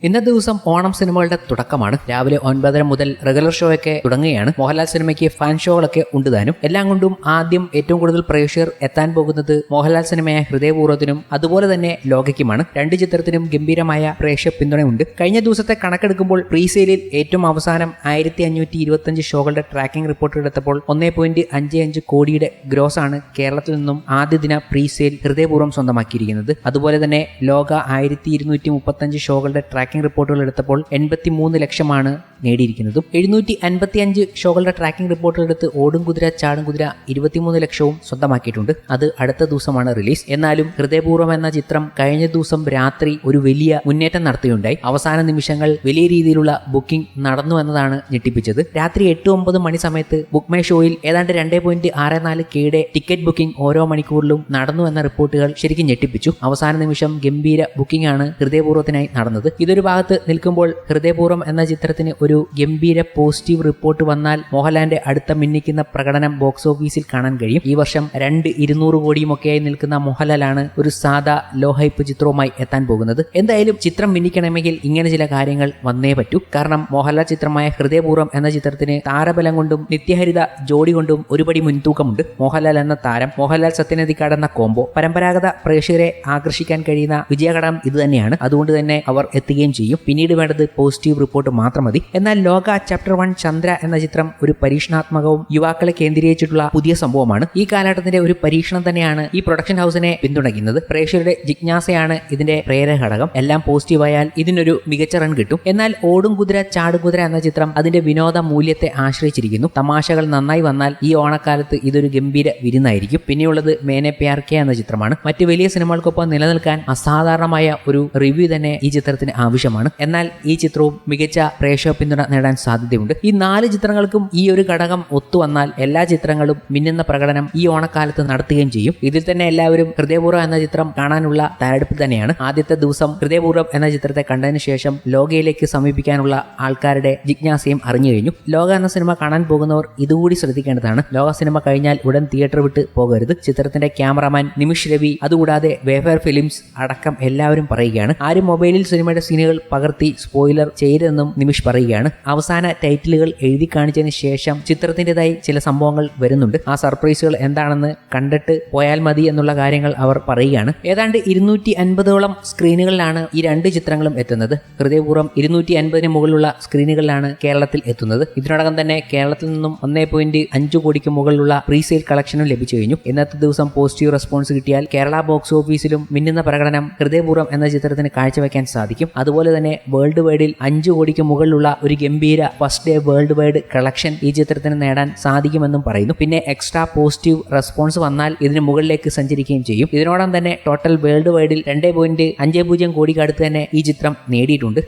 ഇന്നത്തെ ദിവസം ഓണം സിനിമകളുടെ തുടക്കമാണ്. രാവിലെ ഒൻപതര മുതൽ റെഗുലർ ഷോ ഒക്കെ തുടങ്ങുകയാണ്. മോഹൻലാൽ സിനിമയ്ക്ക് ഫാൻ ഷോകളൊക്കെ ഉണ്ട് താനും എല്ലാം കൊണ്ടും ആദ്യം ഏറ്റവും കൂടുതൽ പ്രേക്ഷകർ എത്താൻ പോകുന്നത് മോഹൻലാൽ സിനിമയെ ഹൃദയപൂർവത്തിനും അതുപോലെ തന്നെ ലോകയ്ക്കുമാണ്. രണ്ട് ചിത്രത്തിനും ഗംഭീരമായ പ്രേക്ഷക പിന്തുണയുണ്ട്. കഴിഞ്ഞ ദിവസത്തെ കണക്കെടുക്കുമ്പോൾ പ്രീസെയിലിൽ ഏറ്റവും അവസാനം ആയിരത്തി അഞ്ഞൂറ്റി ഇരുപത്തഞ്ച് ഷോകളുടെ ട്രാക്കിംഗ് റിപ്പോർട്ട് എടുത്തപ്പോൾ ഒന്നേ പോയിന്റ് അഞ്ച് അഞ്ച് കോടിയുടെ ഗ്രോസ് ആണ് കേരളത്തിൽ നിന്നും ആദ്യ ദിന പ്രീസെയിൽ ഹൃദയപൂർവം സ്വന്തമാക്കിയിരിക്കുന്നത്. അതുപോലെ തന്നെ ലോക ആയിരത്തി ഇരുന്നൂറ്റി ഷോകളുടെ ട്രാക്കിംഗ് റിപ്പോർട്ടുകൾ എടുത്തപ്പോൾ എൺപത്തി മൂന്ന് ലക്ഷമാണ് നേടിയിരിക്കുന്നതും. എഴുന്നൂറ്റി അൻപത്തി അഞ്ച് ഷോകളുടെ ട്രാക്കിംഗ് റിപ്പോർട്ടുകൾ എടുത്ത് ഓടും കുതിര ചാടും കുതിര ഇരുപത്തിമൂന്ന് ലക്ഷവും സ്വന്തമാക്കിയിട്ടുണ്ട്. അത് അടുത്ത ദിവസമാണ് റിലീസ്. എന്നാലും ഹൃദയപൂർവം എന്ന ചിത്രം കഴിഞ്ഞ ദിവസം രാത്രി ഒരു വലിയ മുന്നേറ്റം നടത്തുകയുണ്ടായി അവസാന നിമിഷങ്ങൾ വലിയ രീതിയിലുള്ള ബുക്കിംഗ് നടന്നു എന്നതാണ് ഞെട്ടിപ്പിച്ചത്. രാത്രി എട്ട് ഒമ്പത് മണി സമയത്ത് ബുക്ക് മൈ ഷോയിൽ ഏതാണ്ട് രണ്ടേ പോയിന്റ് ആറ് നാല് കെയുടെ ടിക്കറ്റ് ബുക്കിംഗ് ഓരോ മണിക്കൂറിലും നടന്നു എന്ന റിപ്പോർട്ടുകൾ ശരിക്കും ഞെട്ടിപ്പിച്ചു. അവസാന നിമിഷം ഗംഭീര ബുക്കിംഗ് ആണ് ഹൃദയപൂർവത്തിനായി നടന്നത്. ഇതൊരു ഭാഗത്ത് നിൽക്കുമ്പോൾ ഹൃദയപൂർവം എന്ന ചിത്രത്തിന് ഒരു ഗംഭീര പോസിറ്റീവ് റിപ്പോർട്ട് വന്നാൽ മോഹൻലാലിന്റെ അടുത്ത മിന്നിക്കുന്ന പ്രകടനം ബോക്സ് ഓഫീസിൽ കാണാൻ കഴിയും. ഈ വർഷം രണ്ട് ഇരുന്നൂറ് കോടിയുമൊക്കെയായി നിൽക്കുന്ന മോഹൻലാലാണ് ഒരു സാധാ ലോ ഹൈപ്പ് ചിത്രവുമായി എത്താൻ പോകുന്നത്. എന്തായാലും ചിത്രം മിന്നിക്കണമെങ്കിൽ ഇങ്ങനെ ചില കാര്യങ്ങൾ വന്നേ പറ്റൂ. കാരണം മോഹൻലാൽ ചിത്രമായ ഹൃദയപൂർവം എന്ന ചിത്രത്തിന് താരബലം കൊണ്ടും നിത്യഹരിത ജോഡി കൊണ്ടും ഒരുപടി മുൻതൂക്കമുണ്ട്. മോഹൻലാൽ എന്ന താരം മോഹൻലാൽ സത്യനദിക്കാട് എന്ന കോംബോ പരമ്പരാഗത പ്രേക്ഷകരെ ആകർഷിക്കാൻ കഴിയുന്ന വിജയഘടകം ഇത് തന്നെയാണ് അതുകൊണ്ട് തന്നെ അവർ എത്തുകയും ചെയ്യും. പിന്നീട് വേണ്ടത് പോസിറ്റീവ് റിപ്പോർട്ട് മാത്രം മതി. എന്നാൽ ലോക ചാപ്റ്റർ വൺ ചന്ദ്ര എന്ന ചിത്രം ഒരു പരീക്ഷണാത്മകവും യുവാക്കളെ കേന്ദ്രീകരിച്ചിട്ടുള്ള പുതിയ സംഭവമാണ്. ഈ കാലഘട്ടത്തിന്റെ ഒരു പരീക്ഷണം തന്നെയാണ് ഈ പ്രൊഡക്ഷൻ ഹൗസിനെ പിന്തുണയ്ക്കുന്നത്. പ്രേക്ഷകരുടെ ജിജ്ഞാസയാണ് ഇതിന്റെ പ്രേരക ഘടകം. എല്ലാം പോസിറ്റീവ് ആയാൽ ഇതിനൊരു മികച്ച റൺ കിട്ടും. എന്നാൽ ഓടും കുതിര ചാടുകുതിര എന്ന ചിത്രം അതിന്റെ വിനോദ മൂല്യത്തെ ആശ്രയിച്ചിരിക്കുന്നു. തമാശകൾ നന്നായി വന്നാൽ ഈ ഓണക്കാലത്ത് ഇതൊരു ഗംഭീര വിരുന്നായിരിക്കും. പിന്നെയുള്ളത് മേനെ പ്യാർ കെ എന്ന ചിത്രമാണ്. മറ്റ് വലിയ സിനിമകൾക്കൊപ്പം നിലനിൽക്കാൻ അസാധാരണമായ ഒരു റിവ്യൂ തന്നെ ഈ ചിത്രത്തിന് ആവശ്യമാണ്. എന്നാൽ ഈ ചിത്രവും മികച്ച പ്രേക്ഷക പിന്തുണ നേടാൻ സാധ്യതയുണ്ട്. ഈ നാല് ചിത്രങ്ങൾക്കും ഈ ഒരു ഘടകം ഒത്തു വന്നാൽ എല്ലാ ചിത്രങ്ങളും മിന്നുന്ന പ്രകടനം ഈ ഓണക്കാലത്ത് നടത്തുകയും ചെയ്യും. ഇതിൽ തന്നെ എല്ലാവരും ഹൃദയപൂർവം എന്ന ചിത്രം കാണാനുള്ള തയ്യാറെടുപ്പ് തന്നെയാണ്. ആദ്യത്തെ ദിവസം ഹൃദയപൂർവം എന്ന ചിത്രത്തെ കണ്ടതിന് ശേഷം ലോകയിലേക്ക് സമീപിക്കാനുള്ള ആൾക്കാരുടെ ജിജ്ഞാസയും അറിഞ്ഞു കഴിഞ്ഞു. ലോക എന്ന സിനിമ കാണാൻ പോകുന്നവർ ഇതുകൂടി ശ്രദ്ധിക്കേണ്ടതാണ്. ലോക സിനിമ കഴിഞ്ഞാൽ ഉടൻ തിയേറ്റർ വിട്ട് പോകരുത്. ചിത്രത്തിന്റെ ക്യാമറമാൻ നിമിഷ് രവി അതുകൂടാതെ വേഫെയർ ഫിലിംസ് അടക്കം എല്ലാവരും പറയുകയാണ്. ആരും മൊബൈലിൽ സിനിമയുടെ സീനുകൾ പകർത്തി സ്പോയിലർ ചെയ്തെന്നും നിമിഷ് പറയുകയാണ്. അവസാന ടൈറ്റിലുകൾ എഴുതി കാണിച്ചതിന് ശേഷം ചിത്രത്തിന്റെതായി ചില സംഭവങ്ങൾ വരുന്നുണ്ട്. ആ സർപ്രൈസുകൾ എന്താണെന്ന് കണ്ടിട്ട് പോയാൽ മതി എന്നുള്ള കാര്യങ്ങൾ അവർ പറയുകയാണ്. ഏതാണ്ട് ഇരുന്നൂറ്റി അൻപതോളം സ്ക്രീനുകളിലാണ് ഈ രണ്ട് ചിത്രങ്ങളും എത്തുന്നത്. ഹൃദയപൂർവം ഇരുന്നൂറ്റി അൻപതിന് മുകളിലുള്ള സ്ക്രീനുകളിലാണ് കേരളത്തിൽ എത്തുന്നത്. ഇതിനോടകം തന്നെ കേരളത്തിൽ നിന്നും ഒന്നേ പോയിന്റ് അഞ്ചു കോടിക്ക് മുകളിലുള്ള പ്രീസെയിൽ കളക്ഷനും ലഭിച്ചു കഴിഞ്ഞു. ഇന്നത്തെ ദിവസം പോസിറ്റീവ് റെസ്പോൺസ് കിട്ടിയാൽ കേരള ബോക്സ് ഓഫീസിലും മിന്നുന്ന പ്രകടനം ഹൃദയപൂർവം എന്ന ചിത്രത്തിന് കാഴ്ചവെക്കാൻ സാധിക്കും. അതുപോലെ തന്നെ വേൾഡ് വൈഡിൽ അഞ്ചു കോടിക്ക് മുകളിലുള്ള ഒരു ഗംഭീര first day world wide collection ഈ ചിത്രത്തിന് നേടാൻ സാധിക്കുമെന്നും പറയുന്നു. പിന്നെ എക്സ്ട്രാ പോസിറ്റീവ് റെസ്പോൺസ് വന്നാൽ ഇതിന് മുകളിലേക്ക് സഞ്ചരിക്കുകയും ചെയ്യും. ഇതിനോടൊപ്പം തന്നെ ടോട്ടൽ വേൾഡ് വൈഡിൽ രണ്ടേ പോയിന്റ് അഞ്ച് പൂജ്യം കോടിക്ക് അടുത്ത് തന്നെ ഈ ചിത്രം നേടിയിട്ടുണ്ട്.